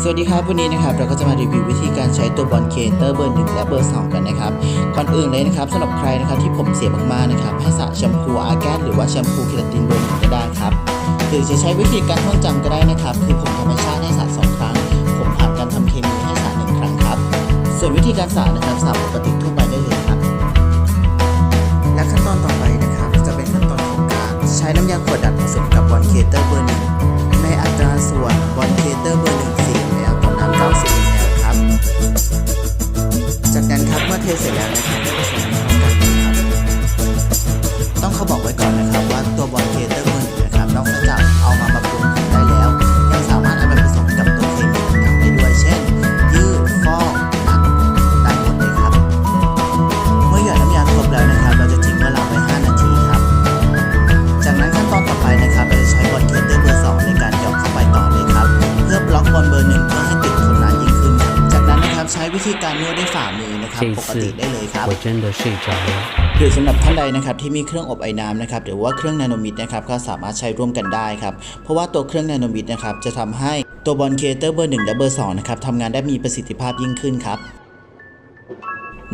สวัสดีครับ วันนี้นะครับเราก็จะมารีวิววิธีการใช้ตัวบอลเคเตอร์เบอร์หนึ่งและเบอร์สองกันนะครับก่อนอื่นเลยนะครับสำหรับใครนะครับที่ผมเสียมากๆนะครับให้สระแชมพูอาแกนหรือว่าแชมพูเคราตินเบอร์หนึ่งก็ได้ครับหรือจะใช้วิธีการท่องจำก็ได้นะครับคือผมธรรมชาติให้สระสองครั้ง ผมผ่านการทำเคมีให้สระหนึ่งครั้งครับ ส่วนวิธีการสระนะครับสระปกติทั่วไปได้เลยครับ และขั้นตอนต่อไปนะครับจะเป็นขั้นตอนของการใช้น้ำยาขวดดัดผสมกับบอลเคเตอร์เบอร์หนึ่งในอัตราส่วนบอลเคเตอร์เบอร์หนึ่ง วิธีการนวดด้วยฝ่ามือนะครับปกติได้เลยครับหรือสำหรับท่านใดนะครับที่มีเครื่องอบไอ้น้ำนะครับหรือว่าเครื่องนาโนมิตรนะครับก็สามารถใช้ร่วมกันได้ครับเพราะว่าตัวเครื่องนาโนมิตรนะครับจะทำให้ตัวบอลเคเตอร์เบอร์หนึ่งและเบอร์สองนะครับทำงานได้มีประสิทธิภาพยิ่งขึ้นครับ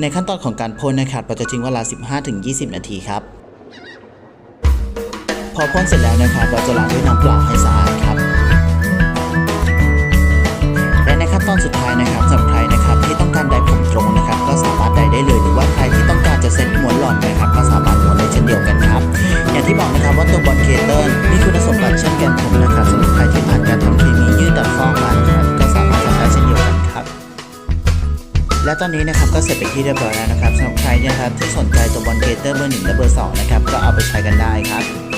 ในขั้นตอนของการพ่นนะครับเราจะทิ้งเวลา 15-20 นาทีครับพอพ่นเสร็จแล้วนะครับ เราจะล้างด้วยน้ำเปล่าให้สะอาดครับและในขั้นตอนสุดท้ายนะครับ และตอนนี้นะครับก็เสร็จไปที่เรียบร้อยแล้วนะครับสำหรับใครนะครับที่สนใจตัวบอลเกเตอร์เบอร์หนึ่งและเบอร์สองนะครับก็เอาไปใช้กันได้ครับ